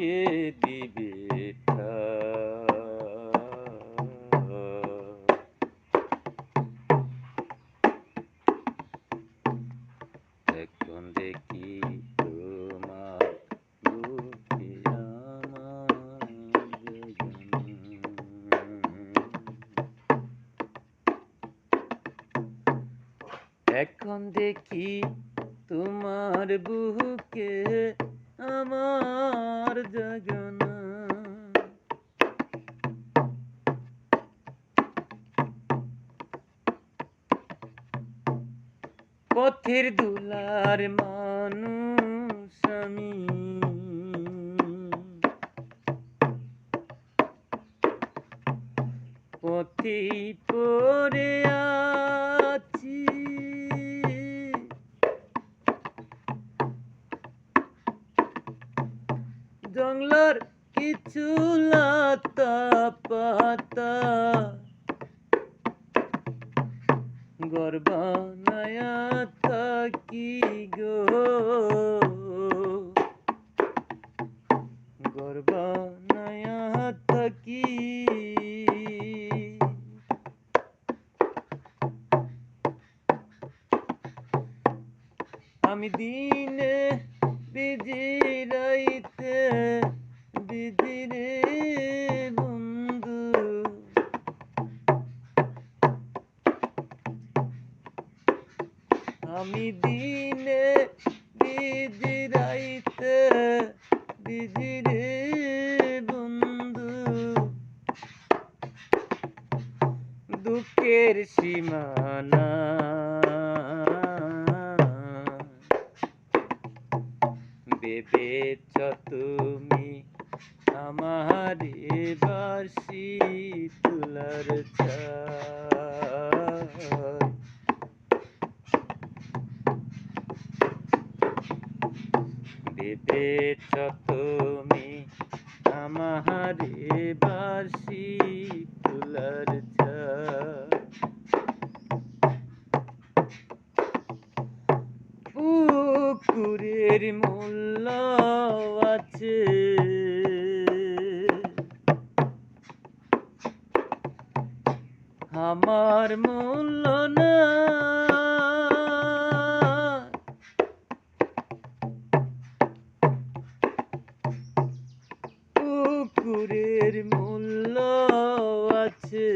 কে দিবে এখন দেখি তোমার বুকে এখন দেখি তোমার বুকে জগনা পথের দুলার মানুষ আমি। পথে কিছু লতা পাতা গর্বানায়া থাকি গো? গর্বানায়া থাকি আমি দিনে বিজি রাইতে বিজি রে বন্ধু। আমি দিনে বিজি রাইতে বন্ধু। দুঃখের সীমানা। ভেবেছ তুমি আমার বাসি তুলার ভেবেছ তুমি আমার বাসি তুলার ছায় আমার মূল্য না। পুকুরের মূল্য আছে।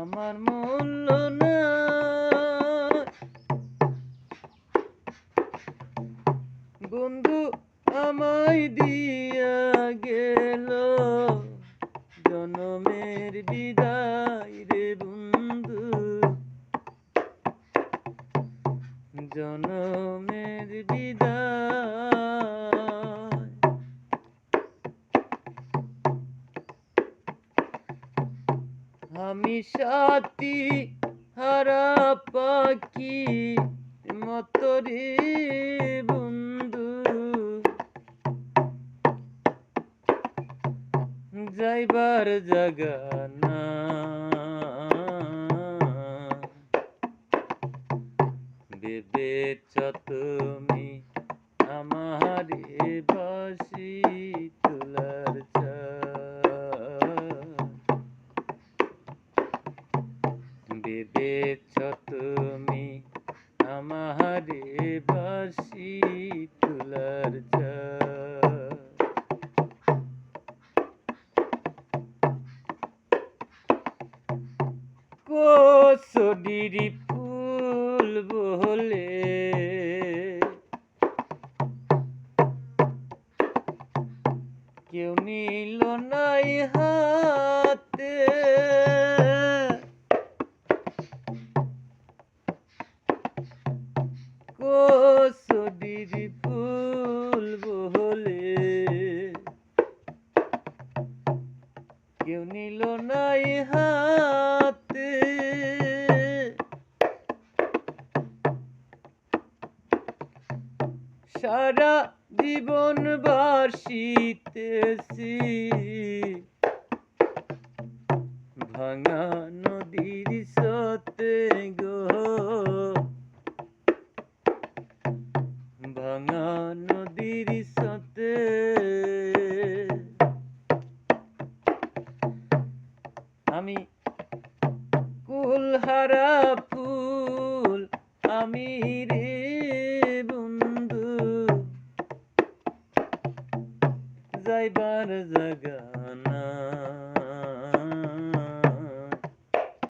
আমার মূল্য না। বন্ধু আমায় দিয়া জনমের বিদায়। আমি সাথী হারা পাখি মতরে বন্ধু। যাইবার জাগা ভেবেছ তুমি আমার বাসি তুলার ভেবেছ তুমি আমার বাসি তুলার কোসডিরি বলে। কেউ নিল নাই হাতে। সারা জীবন বাসিতেছি। ভাঙা নদীর বন্ধু যাইবার জাগা